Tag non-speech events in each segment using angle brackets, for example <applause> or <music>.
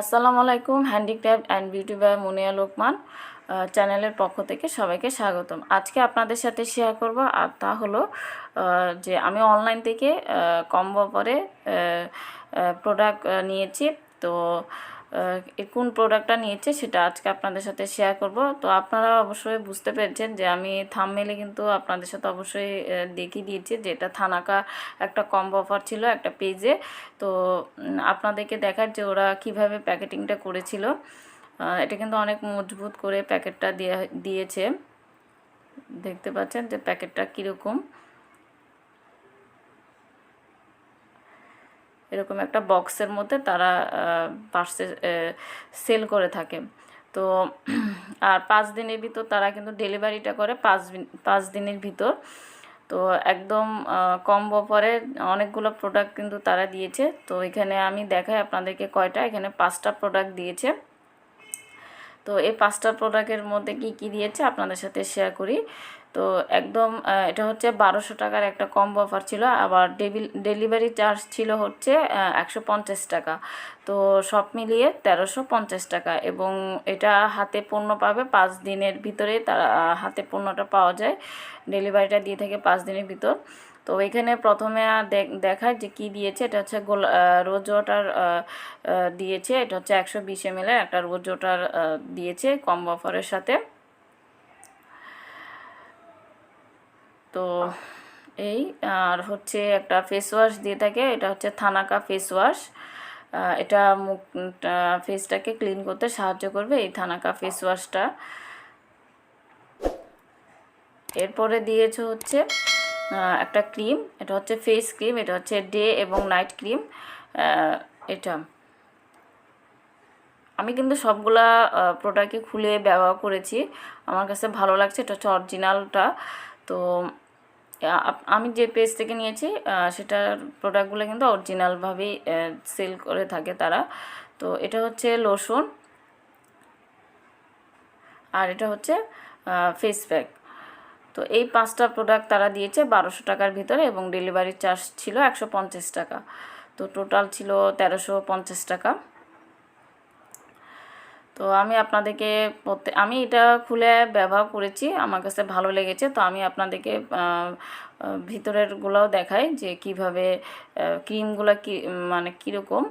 আসসালামু আলাইকুম, handicraft and beauty by Munia Lokman চ্যানেলের পক্ষ থেকে সবাইকে স্বাগতম। আজকে আপনাদের সাথে শেয়ার করব, আর তা হলো যে আমি অনলাইন থেকে কম্বো পরে প্রোডাক্ট নিয়েছি। তো কোন প্রোডাক্টটা নিয়েছে সেটা আজকে আপনাদের সাথে শেয়ার করব। তো আপনারা অবশ্যই বুঝতে পেরেছেন যে আমি থামমেলে কিন্তু আপনাদের সাথে অবশ্যই দেখিয়ে দিয়েছি যে এটা থানাকা একটা কম্বো অফার ছিল একটা পেজে তো আপনাদেরকে দেখার যে ওরা কীভাবে প্যাকেটিংটা করেছিল এটা কিন্তু অনেক মজবুত করে প্যাকেটটা দিয়ে, দিয়েছে। দেখতে পাচ্ছেন যে প্যাকেটটা কীরকম। এরকম একটা বক্সের মধ্যে তারা পার্সে সেল করে থাকে। তো <clears throat> আর পাঁচ দিনের ভিতর তারা কিন্তু ডেলিভারিটা করে পাঁচ পাঁচ দিনের ভিতর। তো একদম কম অফারে অনেকগুলো প্রোডাক্ট কিন্তু তারা দিয়েছে। তো এখানে আমি দেখাই আপনাদেরকে কয়টা। এখানে পাঁচটা প্রোডাক্ট দিয়েছে। তো এই পাঁচটা প্রোডাক্টের মধ্যে কি কি দিয়েছে আপনাদের সাথে শেয়ার করি। তো একদম এটা হচ্ছে বারোশো টাকার একটা কম্বো অফার ছিল। আবার ডেলিভারি চার্জ ছিল হচ্ছে একশো পঞ্চাশ টাকা। তো সব মিলিয়ে তেরোশো পঞ্চাশ টাকা এবং এটা হাতে পণ্য পাবে পাঁচ দিনের ভিতরে তারা হাতে পণ্যটা পাওয়া যায়। ডেলিভারিটা দিয়ে থাকে পাঁচ দিনের ভিতর। তো এখানে প্রথমে দেখায় যে কি দিয়েছে। এটা হচ্ছে গোল রোজ ওয়াটার দিয়েছে। এটা হচ্ছে একশো বিশ এম একটা রোজ ওয়াটার দিয়েছে কম্বো অফারের সাথে। তো এই, আর হচ্ছে একটা ফেস ওয়াশ দিয়ে থাকে, এটা হচ্ছে থানাকা ফেস ওয়াশ এটা মুখ ফেসটাকে ক্লিন করতে সাহায্য করবে এই থানাকা ফেস ওয়াশটা এরপরে দিয়েছে হচ্ছে একটা ক্রিম এটা হচ্ছে ফেস ক্রিম এটা হচ্ছে ডে এবং নাইট ক্রিম এটা। আমি কিন্তু সবগুলা প্রোডাক্টই খুলে ব্যবহার করেছি। আমার কাছে ভালো লাগছে, এটা হচ্ছে অরিজিনালটা তো আমি যে পেজ থেকে নিয়েছি সেটার প্রোডাক্টগুলো কিন্তু অরিজিনালভাবেই সেল করে থাকে তারা। তো এটা হচ্ছে লোশন আর এটা হচ্ছে ফেস প্যাক তো এই পাঁচটা প্রোডাক্ট তারা দিয়েছে বারোশো টাকার ভিতরে এবং ডেলিভারি চার্জ ছিল একশো পঞ্চাশ টাকা। তো টোটাল ছিল তেরোশো টাকা। তো আমি আপনাদেরকে প্রত্যেক আমি এটা খুলে ব্যবহার করেছি, আমার কাছে ভালো লেগেছে। তো আমি আপনাদেরকে ভিতরেরগুলোও দেখাই যে কীভাবে ক্রিমগুলো কি মানে কীরকম।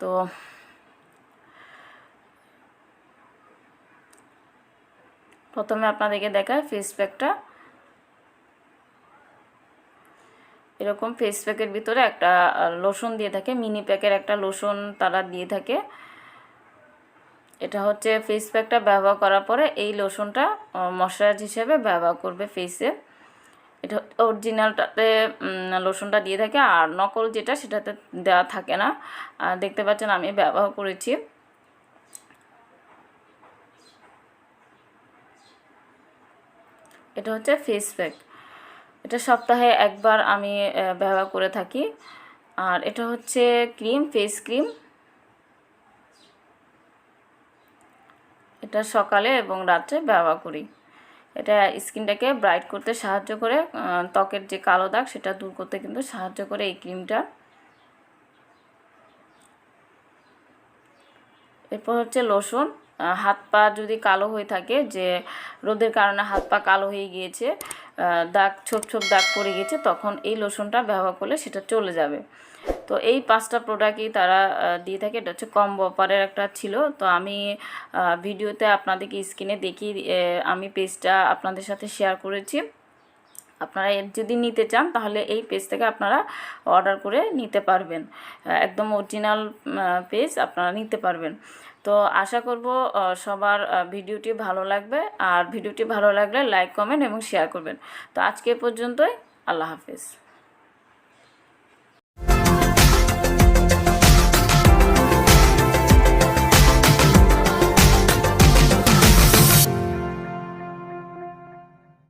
তো প্রথমে আপনাদেরকে দেখায় ফেস প্যাকটা এরকম ফেস প্যাকের ভিতরে একটা লোশন দিয়ে থাকে মিনি প্যাকের একটা লোশন তারা দিয়ে থাকে। এটা হচ্ছে ফেস প্যাকটা ব্যবহার করার পরে এই লোশনটা ময়শ্চারাইজ হিসেবে ব্যবহার করবে ফেসে এটা অরিজিনালটাতে লোশনটা দিয়ে থাকে আর নকল যেটা সেটাতে দেওয়া থাকে না। দেখতে পাচ্ছেন আমি ব্যবহার করেছি। এটা হচ্ছে ফেস প্যাক এটা সপ্তাহে একবার আমি ব্যবহার করে থাকি। আর এটা হচ্ছে ক্রিম ফেস ক্রিম এটা সকালে এবং রাত্রে ব্যবহার করি। এটা স্কিনটাকে ব্রাইট করতে সাহায্য করে ত্বকের যে কালো দাগ সেটা দূর করতে কিন্তু সাহায্য করে এই ক্রিমটা। এরপর হচ্ছে লোশন। হাত পা যদি কালো হয়ে থাকে, যে রোদের কারণে হাত পা কালো হয়ে গিয়েছে দাগ, ছোপ ছোপ দাগ পড়ে গেছে, তখন এই লোশনটা ব্যবহার করলে সেটা চলে যাবে। তো এই পাঁচটা প্রোডাক্টই তারা দিয়ে থাকে, এটা হচ্ছে কম অফারের একটা ছিল। তো আমি ভিডিওতে আপনাদেরকে স্ক্রিনে দেখি আমি পেজটা আপনাদের সাথে শেয়ার করেছি। আপনারা এর যদি নিতে চান, তাহলে এই পেজ থেকে আপনারা অর্ডার করে নিতে পারবেন। একদম অরিজিনাল পেজ আপনারা নিতে পারবেন। তো আশা করব সবার ভিডিওটি ভালো লাগবে। আর ভিডিওটি ভালো লাগলে লাইক কমেন্ট এবং শেয়ার করবেন। তো আজকে পর্যন্তই। আল্লাহ হাফেজ।